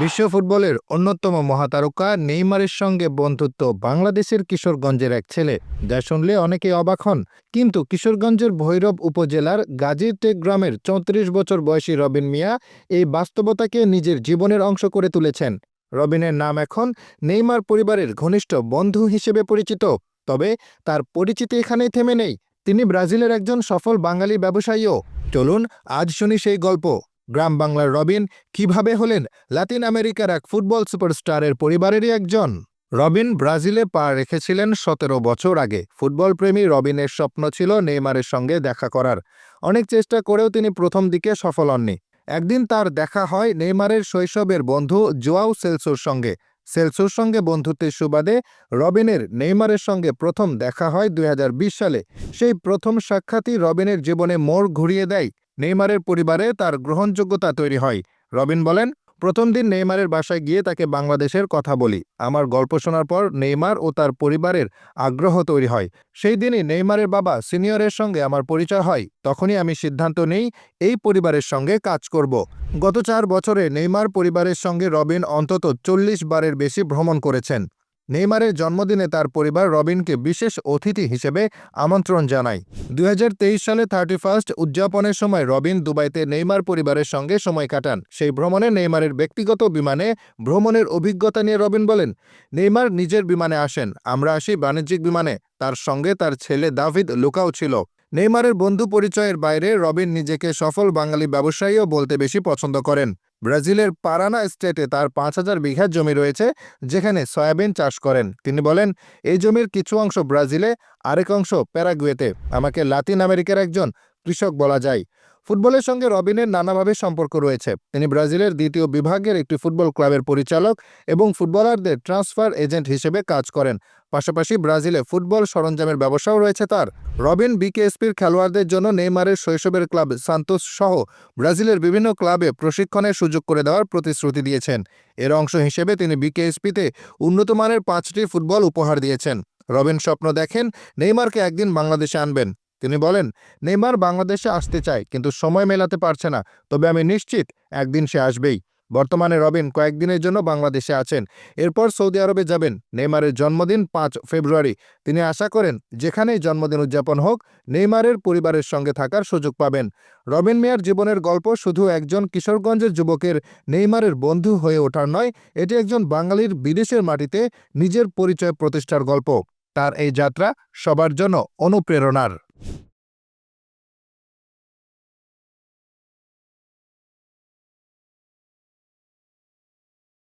বিশ্ব ফুটবলের অন্যতম মহাতারকা নেইমারের সঙ্গে বন্ধুত্ব বাংলাদেশের কিশোরগঞ্জের এক ছেলে। যা শুনলে অনেকেই অবাক হন, কিন্তু কিশোরগঞ্জের ভৈরব উপজেলার গাজীরটেক গ্রামের চৌত্রিশ বছর বয়সী রবিন মিয়া এই বাস্তবতাকে নিজের জীবনের অংশ করে তুলেছেন। রবিনের নাম এখন নেইমার পরিবারের ঘনিষ্ঠ বন্ধু হিসেবে পরিচিত, তবে তার পরিচিতি এখানেই থেমে নেই। তিনি ব্রাজিলের একজন সফল বাঙালি ব্যবসায়ীও। চলুন, আজ শুনি সেই গল্প। গ্রাম বাংলার রবিন কীভাবে হলেন লাতিন আমেরিকার এক ফুটবল সুপারস্টারের পরিবারেরই একজন? রবিন ব্রাজিলে পা রেখেছিলেন সতেরো বছর আগে। ফুটবল প্রেমী রবিনের স্বপ্ন ছিল নেইমারের সঙ্গে দেখা করার। অনেক চেষ্টা করেও তিনি প্রথম দিকে সফল হননি। একদিন তার দেখা হয় নেইমারের শৈশবের বন্ধু জোয়াও সেলসোর সঙ্গে। সেলসোর সঙ্গে বন্ধুত্বের সুবাদে রবিনের নেইমারের সঙ্গে প্রথম দেখা হয় দুই হাজার বিশ সালে। সেই প্রথম সাক্ষাৎই রবিনের জীবনে মোড় ঘুরিয়ে দেয় নেইমারের পরিবারে তার গ্রহণযোগ্যতা তৈরি হয়। রবিন বলেন, প্রথম দিন নেইমারের বাসায় গিয়ে তাকে বাংলাদেশের কথা বলি। আমার গল্প শোনার পর নেইমার ও তার পরিবারের আগ্রহ তৈরি হয়। সেই দিনই নেইমারের বাবা সিনিয়রের সঙ্গে আমার পরিচয় হয়। তখনই আমি সিদ্ধান্ত নেই এই পরিবারের সঙ্গে কাজ করব। গত চার বছরে নেইমার পরিবারের সঙ্গে রবিন অন্তত চল্লিশ বারের বেশি ভ্রমণ করেছেন। নেইমারের জন্মদিনে তার পরিবার রবিনকে বিশেষ অতিথি হিসেবে আমন্ত্রণ জানায়। দুই হাজার তেইশ সালে থার্টি ফার্স্ট উদযাপনের সময় রবিন দুবাইতে নেইমার পরিবারের সঙ্গে সময় কাটান। সেই ভ্রমণে নেইমারের ব্যক্তিগত বিমানে ভ্রমণের অভিজ্ঞতা নিয়ে রবিন বলেন, নেইমার নিজের বিমানে আসেন, আমরা আসি বাণিজ্যিক বিমানে। তার সঙ্গে তার ছেলে দাভিদ লুকাও ছিল। নেইমারের বন্ধু পরিচয়ের বাইরে রবিন নিজেকে সফল বাঙালি ব্যবসায়ীও বলতে বেশি পছন্দ করেন। ব্রাজিলের পারানা স্টেটে তার পাঁচ হাজার বিঘা জমি রয়েছে, যেখানে সয়াবিন চাষ করেন। তিনি বলেন, এই জমির কিছু অংশ ব্রাজিলে, আরেক অংশ প্যারাগুয়েতে। আমাকে লাতিন আমেরিকার একজন কৃষক বলা যায়। ফুটবলের সঙ্গে রবিনের নানাভাবে সম্পর্ক রয়েছে। তিনি ব্রাজিলের দ্বিতীয় বিভাগের একটি ফুটবল ক্লাবের পরিচালক এবং ফুটবলারদের ট্রান্সফার এজেন্ট হিসেবে কাজ করেন। পাশাপাশি ব্রাজিলে ফুটবল সরঞ্জামের ব্যবসাও রয়েছে তার। রবিন বিকেএসপির খেলোয়াড়দের জন্য নেইমারের শৈশবের ক্লাব সান্তোস সহ ব্রাজিলের বিভিন্ন ক্লাবে প্রশিক্ষণের সুযোগ করে দেওয়ার প্রতিশ্রুতি দিয়েছেন। এর অংশ হিসেবে তিনি বিকেএসপিতে উন্নত মানের পাঁচটি ফুটবল উপহার দিয়েছেন। রবিন স্বপ্ন দেখেন, নেইমারকে একদিন বাংলাদেশে আনবেন। তিনি বলেন, নেইমার বাংলাদেশে আসতে চায়, কিন্তু সময় মেলাতে পারছে না। তবে আমি নিশ্চিত, একদিন সে আসবেই। বর্তমানে রবিন কয়েকদিনের জন্য বাংলাদেশে আছেন। এরপর সৌদি আরবে যাবেন। নেইমারের জন্মদিন পাঁচ ফেব্রুয়ারি। তিনি আশা করেন, যেখানেই জন্মদিন উদযাপন হোক, নেইমারের পরিবারের সঙ্গে থাকার সুযোগ পাবেন। রবিন মেয়ার জীবনের গল্প শুধু একজন কিশোরগঞ্জের যুবকের নেইমারের বন্ধু হয়ে ওঠার নয়, এটি একজন বাঙালির বিদেশের মাটিতে নিজের পরিচয় প্রতিষ্ঠার গল্প। তার এই যাত্রা সবার জন্য অনুপ্রেরণার।